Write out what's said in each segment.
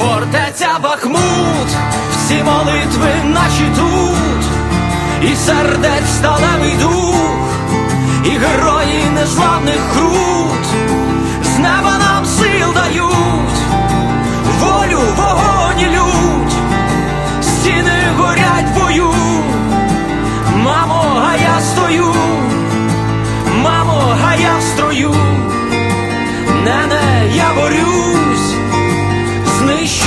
Фортеця Бахмут, всі молитви наші тут, і сердець сталевий дух, і герої незламних крут, з неба нам сил дають, волю, вогонь і лють, стіни горять в бою, мамо, а я стою, мамо, а я в строю, нене, я борюсь,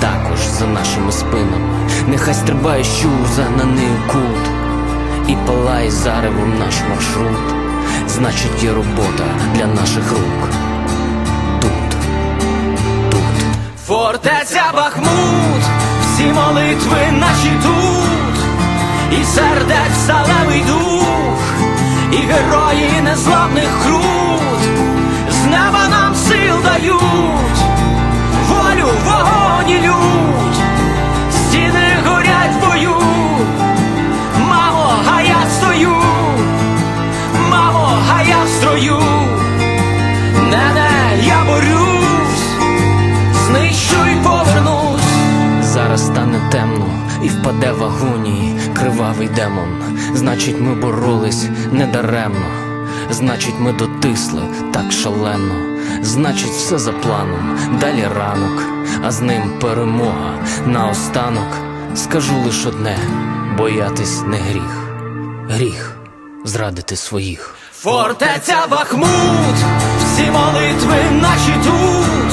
також за нашими спинами. Нехай стрибає щур загнаний у кут і палає заревом наш маршрут. Значить, є робота для наших рук. Тут, тут. Фортеця Бахмут, всі молитви наші тут, і сердець сталевий дух, і герої незламних крут, і впаде в агонії кривавий демон. Значить, ми боролись недаремно. Значить, ми дотисли так шалено. Значить, все за планом, далі ранок, а з ним перемога. Наостанок скажу лиш одне: боятись не гріх. Гріх зрадити своїх. Фортеця Бахмут, всі молитви наші тут,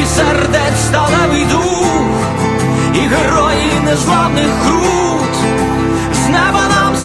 і сердець сталевий дух, незламних неба